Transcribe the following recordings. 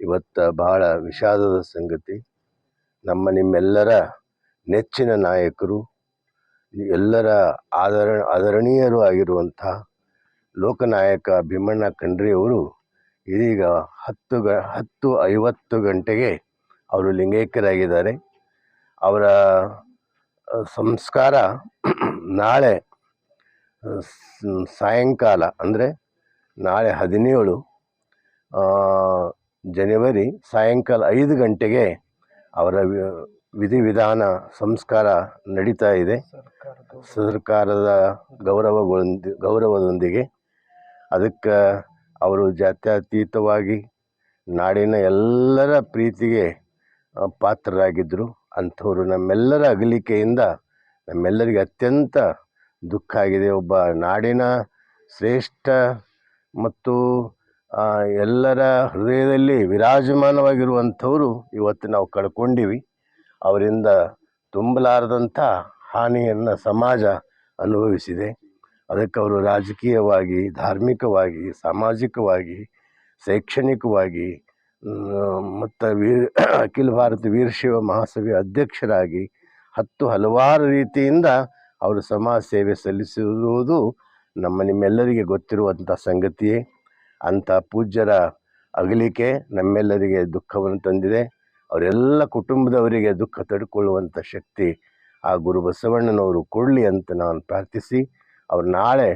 ಇವತ್ತು ಬಹಳ ವಿಷಾದದ ಸಂಗತಿ. ನಮ್ಮ ನಿಮ್ಮೆಲ್ಲರ ನೆಚ್ಚಿನ ನಾಯಕರು, ಎಲ್ಲರ ಆದರ, ಆದರಣೀಯರು ಆಗಿರುವಂಥ ಲೋಕನಾಯಕ ಭೀಮಣ್ಣ ಖಂಡ್ರಿಯವರು ಇದೀಗ ಹತ್ತು ಗ, ಹತ್ತು ಐವತ್ತು ಗಂಟೆಗೆ ಅವರು ಲಿಂಗೈಕ್ಯರಾಗಿದ್ದಾರೆ. ಅವರ ಸಂಸ್ಕಾರ ನಾಳೆ ಸಾಯಂಕಾಲ, ಅಂದರೆ ನಾಳೆ ಹದಿನೇಳು ಜನವರಿ ಸಾಯಂಕಾಲ ಐದು ಗಂಟೆಗೆ ಅವರ ವಿಧಿವಿಧಾನ ಸಂಸ್ಕಾರ ನಡೀತಾ ಇದೆ. ಸರ್ಕಾರದ ಗೌರವ ಗೌರವದೊಂದಿಗೆ ಅದಕ್ಕೆ ಅವರು ಜಾತ್ಯತೀತವಾಗಿ ನಾಡಿನ ಎಲ್ಲರ ಪ್ರೀತಿಗೆ ಪಾತ್ರರಾಗಿದ್ದರು ಅಂಥವರು ನಮ್ಮೆಲ್ಲರ ಅಗಲಿಕೆಯಿಂದ ನಮ್ಮೆಲ್ಲರಿಗೆ ಅತ್ಯಂತ ದುಃಖ ಆಗಿದೆ. ಒಬ್ಬ ನಾಡಿನ ಶ್ರೇಷ್ಠ ಮತ್ತು ಎಲ್ಲರ ಹೃದಯದಲ್ಲಿ ವಿರಾಜಮಾನವಾಗಿರುವಂಥವರು ಇವತ್ತು ನಾವು ಕಳ್ಕೊಂಡಿವಿ. ಅವರಿಂದ ತುಂಬಲಾರದಂಥ ಹಾನಿಯನ್ನು ಸಮಾಜ ಅನುಭವಿಸಿದೆ. ಅದಕ್ಕೆ ಅವರು ರಾಜಕೀಯವಾಗಿ, ಧಾರ್ಮಿಕವಾಗಿ, ಸಾಮಾಜಿಕವಾಗಿ, ಶೈಕ್ಷಣಿಕವಾಗಿ ಮತ್ತು ವೀ ಅಖಿಲ ಭಾರತ ವೀರಶಿವ ಮಹಾಸಭೆ ಅಧ್ಯಕ್ಷರಾಗಿ ಹತ್ತು ಹಲವಾರು ರೀತಿಯಿಂದ ಅವರು ಸಮಾಜ ಸೇವೆ ಸಲ್ಲಿಸಿರುವುದು ನಮ್ಮ ನಿಮ್ಮೆಲ್ಲರಿಗೆ ಗೊತ್ತಿರುವಂಥ ಸಂಗತಿಯೇ. ಅಂಥ ಪೂಜ್ಯರ ಅಗಲಿಕೆ ನಮ್ಮೆಲ್ಲರಿಗೆ ದುಃಖವನ್ನು ತಂದಿದೆ. ಅವರೆಲ್ಲ ಕುಟುಂಬದವರಿಗೆ ದುಃಖ ತಡ್ಕೊಳ್ಳುವಂಥ ಶಕ್ತಿ ಆ ಗುರು ಬಸವಣ್ಣನವರು ಕೊಡಲಿ ಅಂತ ನಾನು ಪ್ರಾರ್ಥಿಸಿ ಅವ್ರು ನಾಳೆ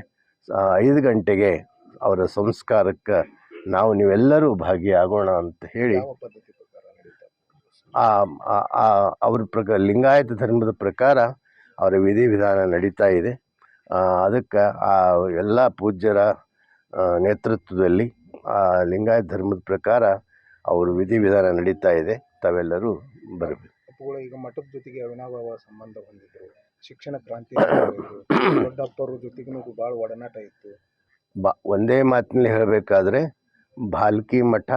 ಐದು ಗಂಟೆಗೆ ಅವರ ಸಂಸ್ಕಾರಕ್ಕೆ ನಾವು ನೀವೆಲ್ಲರೂ ಭಾಗಿಯಾಗೋಣ ಅಂತ ಹೇಳಿ ಆ ಅವ್ರ ಪ್ರಕಾರ ಲಿಂಗಾಯತ ಧರ್ಮದ ಪ್ರಕಾರ ಅವರ ವಿಧಿವಿಧಾನ ನಡೀತಾ ಇದೆ. ಅದಕ್ಕೆ ಆ ಎಲ್ಲ ಪೂಜ್ಯರ ನೇತೃತ್ವದಲ್ಲಿ ಆ ಲಿಂಗಾಯತ ಧರ್ಮದ ಪ್ರಕಾರ ಅವರು ವಿಧಿವಿಧಾನ ನಡೀತಾ ಇದೆ. ತಾವೆಲ್ಲರೂ ಬರಬೇಕು. ಅಪ್ಪುಗಳು ಈಗ ಮಠದ ಜೊತೆಗೆ ಅವಿನಾಭಾವ ಸಂಬಂಧ ಹೊಂದಿದ್ರು. ಶಿಕ್ಷಣ ಕ್ರಾಂತಿ ದೊಡ್ಡಪ್ಪರ ಜೊತೆಗೂ ಭಾಳ ಒಡನಾಟ ಇತ್ತು. ಬಾ ಒಂದೇ ಮಾತಿನಲ್ಲಿ ಹೇಳಬೇಕಾದ್ರೆ ಭಾಲ್ಕಿ ಮಠ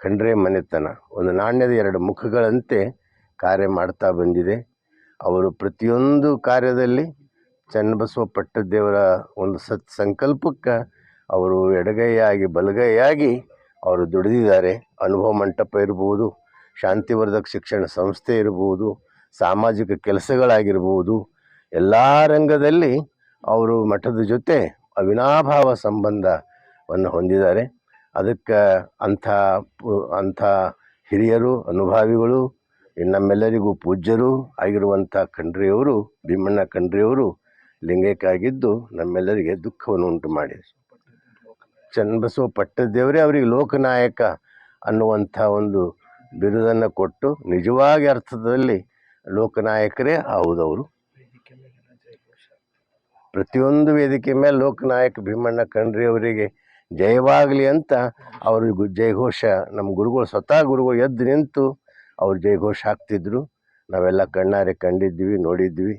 ಖಂಡ್ರೆ ಮನೆತನ. ಒಂದು ನಾಣ್ಯದ ಎರಡು ಮುಖಗಳಂತೆ ಕಾರ್ಯ ಮಾಡ್ತಾ ಬಂದಿದೆ. ಅವರು ಪ್ರತಿಯೊಂದು ಕಾರ್ಯದಲ್ಲಿ ಚನ್ನಬಸವ ಪಟ್ಟದೇವರ ಒಂದು ಸತ್ ಸಂಕಲ್ಪಕ್ಕೆ ಅವರು ಎಡಗೈಯಾಗಿ ಬಲಗೈಯಾಗಿ ಅವರು ದುಡಿದಿದ್ದಾರೆ. ಅನುಭವ ಮಂಟಪ ಇರ್ಬೋದು, ಶಾಂತಿವರ್ಧಕ ಶಿಕ್ಷಣ ಸಂಸ್ಥೆ ಇರ್ಬೋದು, ಸಾಮಾಜಿಕ ಕೆಲಸಗಳಾಗಿರ್ಬೋದು, ಎಲ್ಲ ರಂಗದಲ್ಲಿ ಅವರು ಮಠದ ಜೊತೆ ಅವಿನಾಭಾವ ಸಂಬಂಧವನ್ನು ಹೊಂದಿದ್ದಾರೆ. ಅದಕ್ಕೆ ಅಂಥ ಅಂಥ ಹಿರಿಯರು, ಅನುಭಾವಿಗಳು ನಮ್ಮೆಲ್ಲರಿಗೂ ಪೂಜ್ಯರು ಆಗಿರುವಂಥ ಖಂಡ್ರೆಯವರು, ಭೀಮಣ್ಣ ಖಂಡ್ರೆಯವರು ಲಿಂಗೈಕ್ಯಾಗಿದ್ದು ನಮ್ಮೆಲ್ಲರಿಗೆ ದುಃಖವನ್ನು ಉಂಟು ಮಾಡಿದೆ ಚನ್ನಬಸವ ಪಟ್ಟದೇವರೇ ಅವರಿಗೆ ಲೋಕನಾಯಕ ಅನ್ನುವಂಥ ಒಂದು ಬಿರುದನ್ನು ಕೊಟ್ಟು ನಿಜವಾಗಿ ಅರ್ಥದಲ್ಲಿ ಲೋಕನಾಯಕರೇ ಹೌದವರು ಪ್ರತಿಯೊಂದು ವೇದಿಕೆ ಮೇಲೆ ಲೋಕನಾಯಕ ಭೀಮಣ್ಣ ಕಣ್ರಿ ಅವರಿಗೆ ಜಯವಾಗಲಿ ಅಂತ ಅವರು ಜಯಘೋಷ ನಮ್ಮ ಗುರುಗಳು ಸ್ವತಃ ಗುರುಗಳು ಎದ್ದು ನಿಂತು ಅವ್ರು ಜಯಘೋಷ ಹಾಕ್ತಿದ್ರು. ನಾವೆಲ್ಲ ಕಣ್ಣಾರೆ ಕಂಡಿದ್ವಿ ನೋಡಿದ್ವಿ